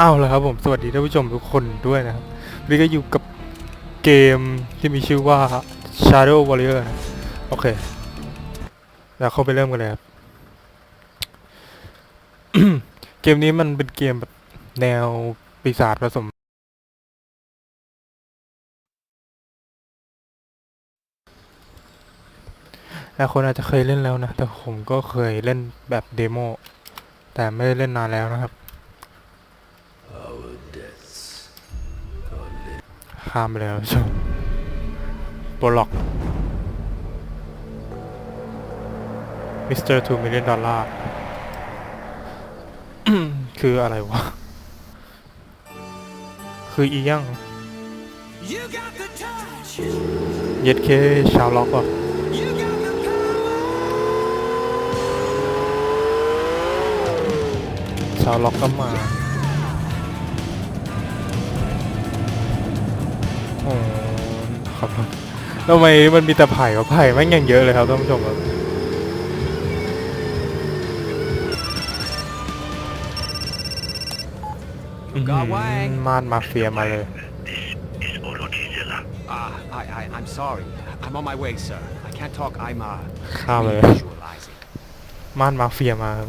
อ้าวแล้วครับผมสวัสดีท่านผู้ชมทุกคนด้วยนะครับวันนี้ก็อยู่กับเกมที่มีชื่อว่า Shadow Warrior นะโอเค แล้วเข้าไปเริ่มกันเลยครับ เกมนี้มันเป็นเกมแบบแนวปีศาจผสม หลายคนอาจจะเคยเล่นแล้วนะ แต่ผมก็เคยเล่นแบบเดโม แต่ไม่ได้เล่นนานแล้วนะครับ ข้ามไปเลยครับผู้ชมโปรล็อกมิสเตอร์ทูมิลเลนดอลลาร์คืออะไรวะ คืออียัง You got the touch. เย็ดเคชาวล็อกอะ You got the power. ชาวล็อกก็มา ครับทำไมมันมีแต่ไผ่วะไผ่แม่งยังเยอะเลยครับท่านผู้ชมครับ You got Wang. ม่านมาเฟียมาเลย Ah, I, I, I'm sorry. I'm on my way, sir. I can't talk. I'm uh, ข้ามเลย visualizing. ม่านมาเฟียมาครับ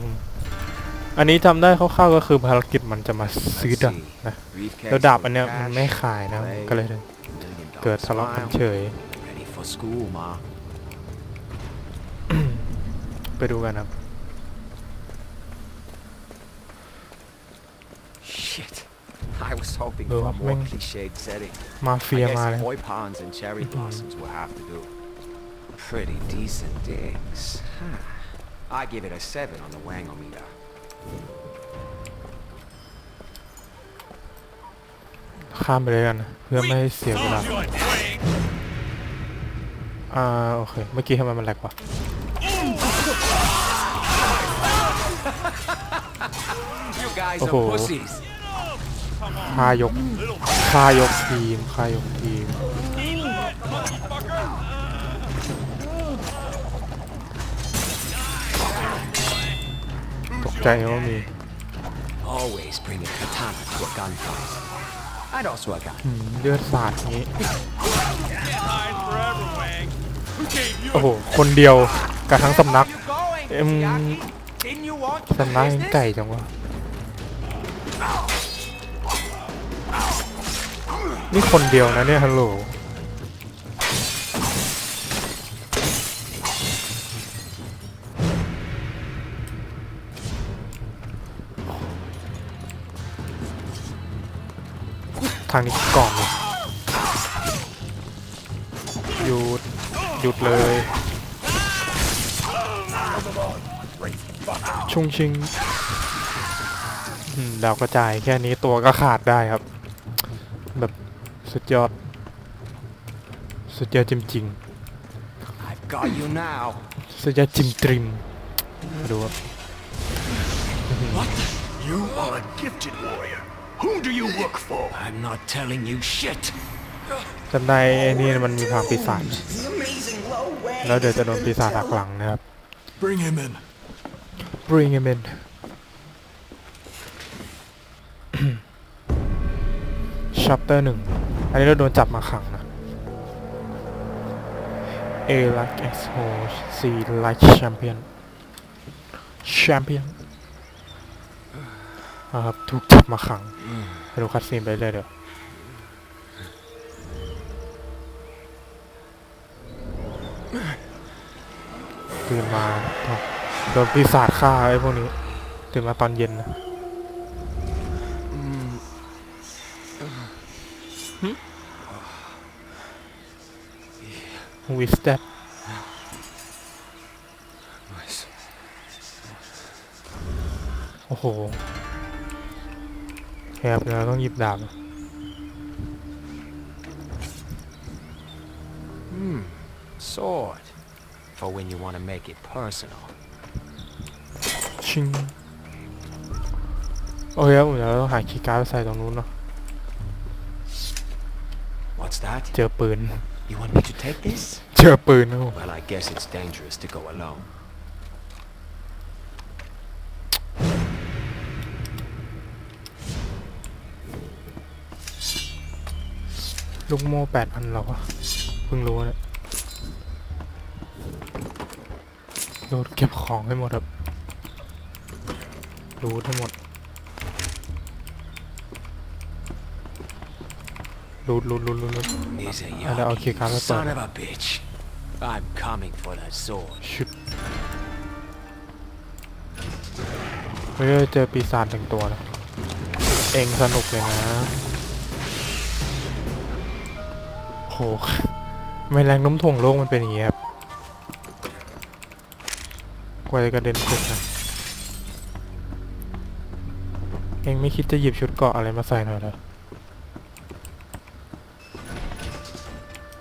อันนี้จำได้คร่าวๆก็คือภารกิจมันจะมาซื้อดาบนะ Briefcase แล้วดาบ full อั of นเนี้ยมัน cash, ไม่ขายนะ play, ก็เลย million เกิด dollar ทะเลาะกัน smile. เฉย Ready for school, ma. ไปดูกันครับ Shit. I was hoping Oh, for a more man. cliched setting. มาเฟีย I มา guess เลย koi ponds and cherry blossoms will have to do. Pretty decent digs. Huh. I give it a 7 on the wangometer. ข้ามไปเลยกันนะเพื่อไม่ให้เสียเวลาอ่าโอเคเมื่อกี้ทำไมมันแหลกวะ You guys Oh. are pussies. ค่ายกค่ายกทีมค่ายกทีมตกใจว่ามี Always bring a katana to a gunfight. I'd also a gun. อืมเลือดสาดอย่างนี้ โอ้โห คนเดียวกับทั้งสำนัก You going? Um, Yaki? Didn't you want สำนักยัง business? ไก่จังวะ นี่คนเดียวนะเนี่ยฮัลโหลางนี้ก่อนเลยหยุดหยุดเลย ชุงชิงอืมดาวกระจายแค่นี้ตัวก็ขาดได้ครับ แบบสุดยอด สุดยอดจริง I've got you now. ๆสุดยอดจิมตริมมาดูครับ You are a gifted warrior. Who do you work for? I'm not telling you shit. จำได้ไอ้นี่มันมีพลังปีศาจ แล้วเดี๋ยวจะโดนปีศาจหักหลังนะครับ Bring him in. Bring him in ชัปเตอร์หนึ่ง อันนี้เราโดนจับมาขังนะ A like X Ho C like champion champion อ่าครับถูกจั บมาขังไปดูคัดซีนไปเลยเดี๋ยวตื่นมาโดนปีศาจฆ่าไอ้พวกนี้ ตื่นมาตอนเย็นนะวิสเตโอ้โห แอบเราต้องหยิบดาบ Sword. For when you want to make it personal. ชิง โอเคครับผมเดี๋ยวเราต้องหาคีย์การ์ดไปใส่ตรงนู้นเนาะ What's that? เจอปืน You want me to take this? เจอปืนนะผม Well, I guess it's dangerous to go alone. ลูกโม่แปดอันเหรอวะเพิ่งรู้เนี่ยโดดเก็บของให้หมดครับรู้ทั้งหมดรูดรูดรูดรูดรูด He's a Ah, no, okay, young calma, son calma. of a bitch. I'm coming for that sword. ชุดเฮ้ยเจอปีศาจหนึ่งตัวนะ เองสนุกเลยนะ โหไม่แรงน้มถ่วงโลกมันเป็นอย่างงี้ครับกว่าจะกระเด็นสุดนะเองไม่คิดจะหยิบชุดเกาะอะไรมาใส่หน่อยเหรอ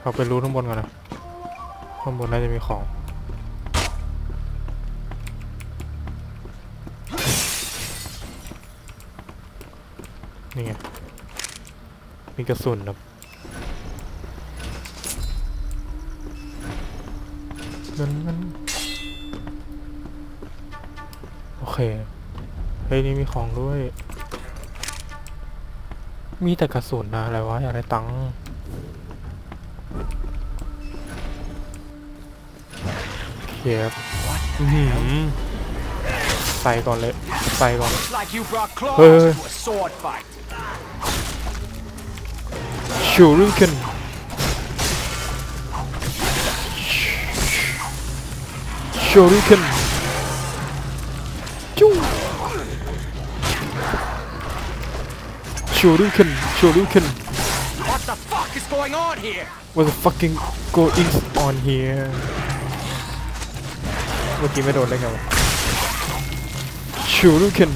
เอาไปรู้ข้างบนก่อนนะ ข้างบนน่าจะมีของ นี่ไง มีกระสุนครับ เงินเงินโอเค เฮ้ยนี่มีของด้วย มีแต่กระสุนนะอะไรวะ อยากได้ตังค์โอเคครับอื้อหือใส่ก่อนเลย ใส่ก่อน It's like you brought claws Hey, hey. to a sword fight. ชูริเคน ชูริเคนจูชูริเคนชูริเคน What the fuck is going on here? What the fucking going on here เมื่อกี้ไม่โดนได้ไงวะชูริเคน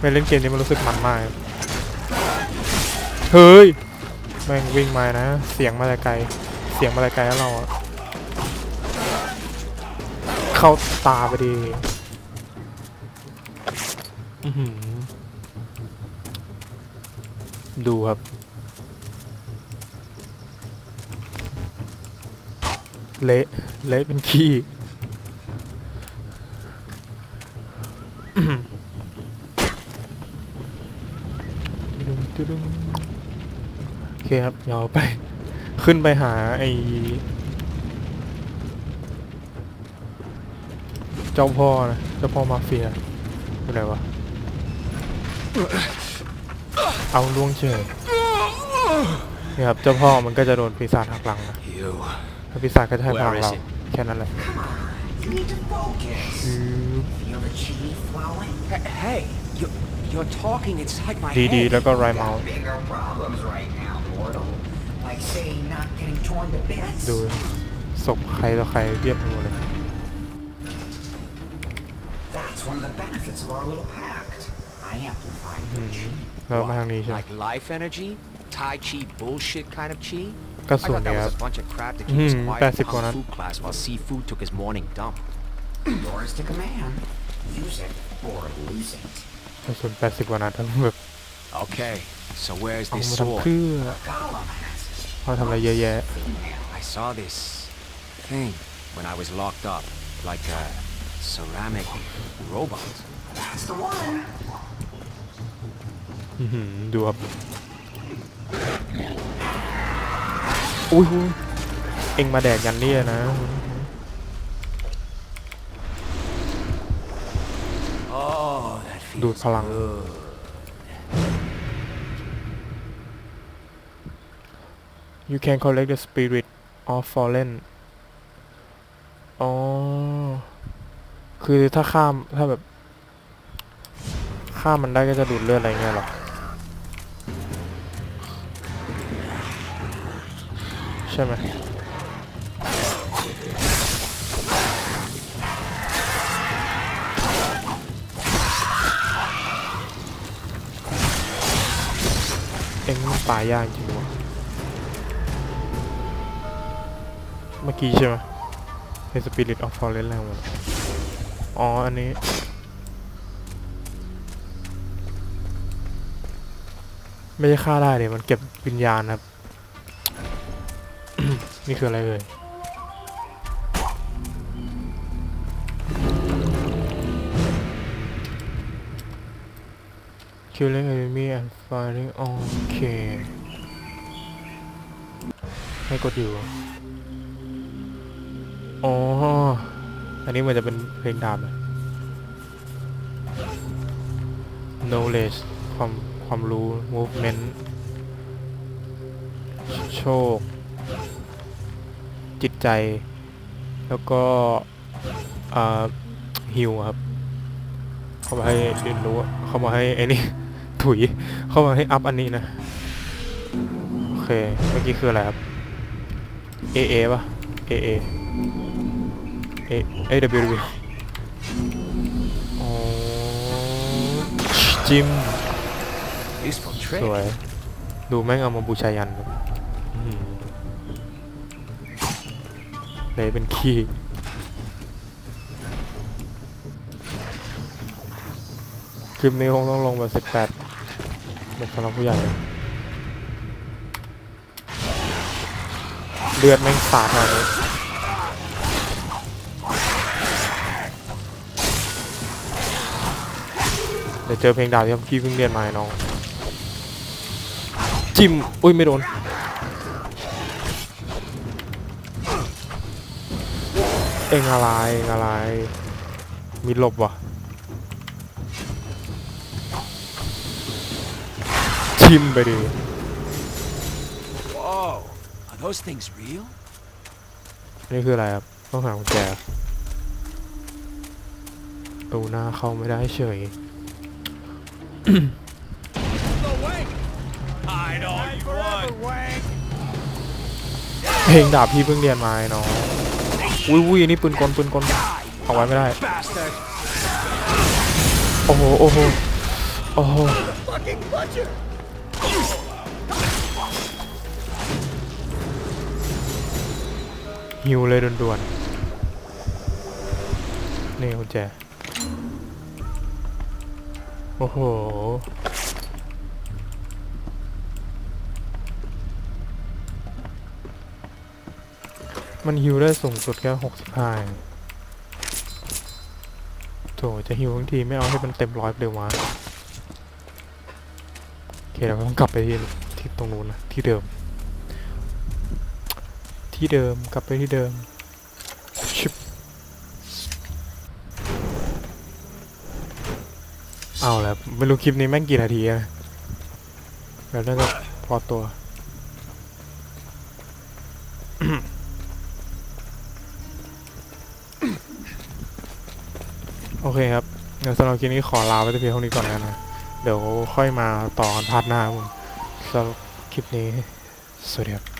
ไม่เล่นเกมนี้มันรู้สึกมันมากครับเฮ้ยแม่งวิ่งมานะ เสียงมาแต่ไกล เสียงมาแต่ไกลแล้วเราอะ เข้าตาไปดีอื้อหือดูครับ เละเละเป็นขี้อื้อหือตึ้งตึ้งโอเคครับเดี๋ยวไป ขึ้นไปหาไอเจ้าพ่อนะเจ้าพ่อมาเฟียอยู่ไหนวะ เอาล่วงเฉยนี่ครับเจ้าพ่อมันก็จะโดนปีศาจหักหลังนะ You. ถ้าปีศาจก็จะให้พลัง Where is เรา it? แค่นั้นแหละ You need to focus. คือ Feel the chi flowing? Hey, you, you're talking inside my ดีดี head. แล้วก็ไรเมาส์ Bigger problems right now, mortal. Like, say, not getting torn to bits. ดูศพใครต่อใครเรียบไปหมดเลย That's one of the benefits of our little pact. I amplify your chi. แล้วมาทางนี้ใช่ไหม Like life energy? Tai Chi bullshit kind of chi? กระ I สุน thought เนี่ that ยครั was บ a bunch of crap to keep us Hmm, quiet 80 in กว่านัด Kung Fu class while Seafood took his morning dump. Yours to command. Use it or lose it. กระสุน80กว่านัดทั้งแบบ Okay, so where's เอา this มาทำ sword? เพื่อ Gollum has it. เขาทำอะไรเยอะแยะ I saw this thing when I was locked up, like a ceramic robot. That's the one. อื้อหือดูครับอุ้ยอุ้ยเอ็งมาแดกยันนี่นะ Oh, that ดูด feels พลัง good. you can collect the spirit of fallen อ๋อ คือถ้าข้ามถ้าแบบ ข้ามมันได้ก็จะดูดเลือดอะไรเงี้ยหรอใช่ไหมเอ็งมันตายยากจริงวะเมื่อกี้ใช่ไหมใน Spirit of Fallen แล้วมัน อ๋อ อันนี้ ไม่ใช่ฆ่าได้เดี๋ยมันเก็บวิญญาณครับ นี่คืออะไรเอ่ย Killing enemy and firing โอเค ให้กดอยู่อ๋อ อันนี้มันจะเป็นเพลงดาบอะ knowledge ความความรู้ movement โชค จิตใจ แล้วก็ฮิวครับ เขามาให้เรียนรู้ เขามาให้ไอ้นี่ ถุย เขามาให้อัพอันนี้นะ โอเค เมื่อกี้คืออะไรครับ AA ป่ะ AA A A W W อ๋อจิม Useful ส trick. วย ดูแม่งเอามาบูชายันครับอื้อหือเลยเป็นขี้คลิปนี้คงต้องลงแบบสิบแปดแบบสำหรับผู้ใหญ่เลยเลือดแม่งสาดมาเลย เดี๋ยวเจอเพลงดาวที่พี่เพิ่งเรียนมาไอ้น้องจิ้มอุ้ยไม่โดนเอ็งอะไรเอ็งอะไร มีหลบวะจิ้มไปดิ Whoa. Are those things real? นี่คืออะไรครับ ต้องหากุญแจตูหน้าเข้าไม่ได้เฉย เพลงดาบพี่เพิ่งเรียนมาไอ้น้องอุ้ยอุ้ยนี่ปืนกลปืนกลเอาไว้ไม่ได้ โอ้โห โอ้โห โอ้โห หิวเลยด่วนๆ นี่กุญแจ โอ้โห มันฮิวได้สูงสุดแค่หกสิบห้าโถจะฮิวทั้งทีไม่เอาให้มันเต็มร้อยไปเลยวะโอเคเราก็ต้องกลับไปที่ที่ตรงนู้นนะที่เดิม ที่เดิมกลับไปที่เดิมชิบ เอาแล้วไม่รู้คลิปนี้แม่งกี่นาทีอะเดี๋ยวน่าจะพอตัว โอเคครับ เดี๋ยวสำหรับคลิปนี้ขอลาไว้แต่เพียงเท่านี้ก่อนแล้วนะ เดี๋ยวค่อยมาต่อกันพาร์ทหน้ามึงสำหรับคลิปนี้ สวัสดีครับ